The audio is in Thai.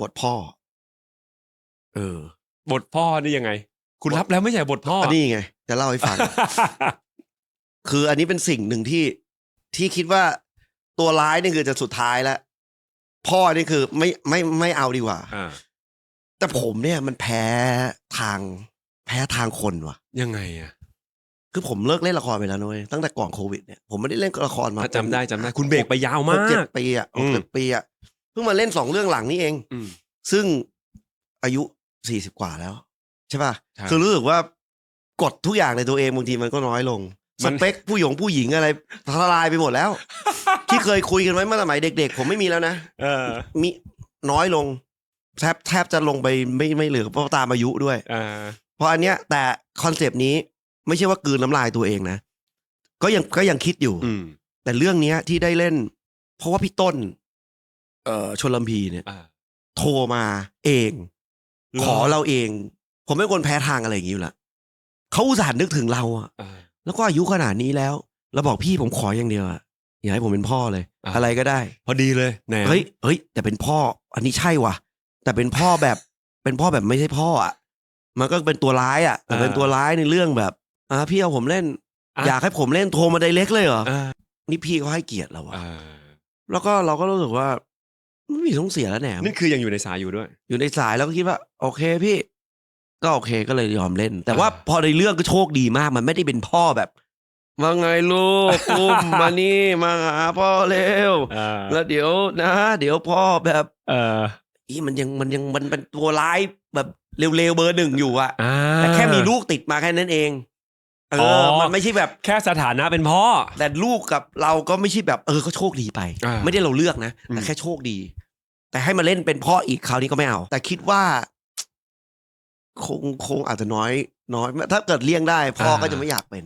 บทพ่อ เออ บทพ่อนี่ยังไง คุณรับแล้วไม่ใช่บทพ่ออัอันนี้ไง จะเล่าให้ฟัง คืออันนี้เป็นสิ่งหนึ่งที่ที่คิดว่าตัวร้ายนี่คือจะสุดท้ายแล้ว พ่อนี่คือไม่ไม่ไม่เอาดีกว่าอ่าแต่ผมเนี่ยมันแพ้ทาง แพ้ทางคนว่ะ ยังไงอะคือผมเลิกเล่นละครไปแล้วนุ้ยตั้งแต่ก่อนโควิดเนี่ยผมไม่ได้เล่นละครมาจำได้จำได้ คุณเบรกไปยาวหมากเจ็ดกปีอะหอืกมเจ็ดปีอะ เพิ่งมาเล่นสองเรื่องหลังนี้เอง อืม ซึ่งอายุสี่สิบกว่าแล้ว ใช่ป่ะ ใช่คือรู้สึกว่ากดทุกอย่างในตัวเองบางทีมันก็น้อยลง มัสน เปคผู้หญิงผู้หญิงอะไรทลายไปหมดแล้ว ที่เคยคุยกันไว้เมื่อสมัยเด็ก ๆ ผมไม่มีแล้วนะ เออมีน้อยลง แทบแทบจะลงไปไม่ไม่เหลือเพราะตามอายุด้วยอ่าเพราะอันเนี้ยแต่คอนเซปต์นี้ไม่ใช่ว่ากลืนน้ำลายตัวเองนะ ก็ยังก็ยังคิดอยู่ อืม แต่เรื่องเนี้ยที่ได้เล่น เพราะว่าพี่ต้น เอ่อชนลำพีเนี่ย อ่า โทรมาเอง หรอ ขอเราเอง ผมไม่คนแพ้ทางอะไรอย่างนี้อยู่และเขาอุตส่าห์นึกถึงเราอะอ่า แล้วก็อายุขนาดนี้แล้วแล้วบอกพี่ผมขออย่างเดียวอะอย่าให้ผมเป็นพ่อเลย อะ อะไรก็ได้ พอดีเลยแหนมเฮ้ยเฮ้ย แต่เป็นพ่อ อันนี้ใช่ว่ะ แต่เป็นพ่อแบบ เป็นพ่อแบบไม่ใช่พ่ออะมันก็เป็นตัวร้ายอะแต่เป็นตัวร้ายในเรื่องแบบอ่าพี่เอาผมเล่นะ อยากให้ผมเล่นโทรมาไดเล็กเลยเหรอ อ่านี่พี่เขาให้เกียรติเราอะอ่าแล้วก็เราก็รู้สึกว่า ไม่มีต้องเสียแล้วแหนมนั่นคือยังอยู่ในสายอยู่ด้วย อยู่ในสายแล้วก็คิดว่า โอเคพี่ ก็โอเคก็เลยยอมเล่น แต่ว่าอ่าพอในเรื่องก็โชคดีมากมันไม่ได้เป็นพ่อแบบว่าไงลูกอุ้มมานี่มาหาพ่อเร็วอ่าแล้วเดี๋ยวนะ เดี๋ยวพ่อแบบ เอออีมันยังมันยังมันเป็นตัวร้ายแบบเร็วๆเบอร์หนึ่งอยู่อะอ่าแต่แค่มีลูกติดมาแค่นั้นเอง เออออ มันไม่ใช่แบบ แค่สถานะเป็นพ่อ แต่ลูกกับเราก็ไม่ใช่แบบ เออก็โชคดีไป อ่าไม่ได้เราเลือกนะอืมแต่แค่โชคดี แต่ให้มาเล่นเป็นพ่ออีกคราวนี้ก็ไม่เอา แต่คิดว่า คงคงอาจจะน้อย น้อยถ้าเกิดเลี่ยงได้ พ่อก็จะไม่อยากเป็น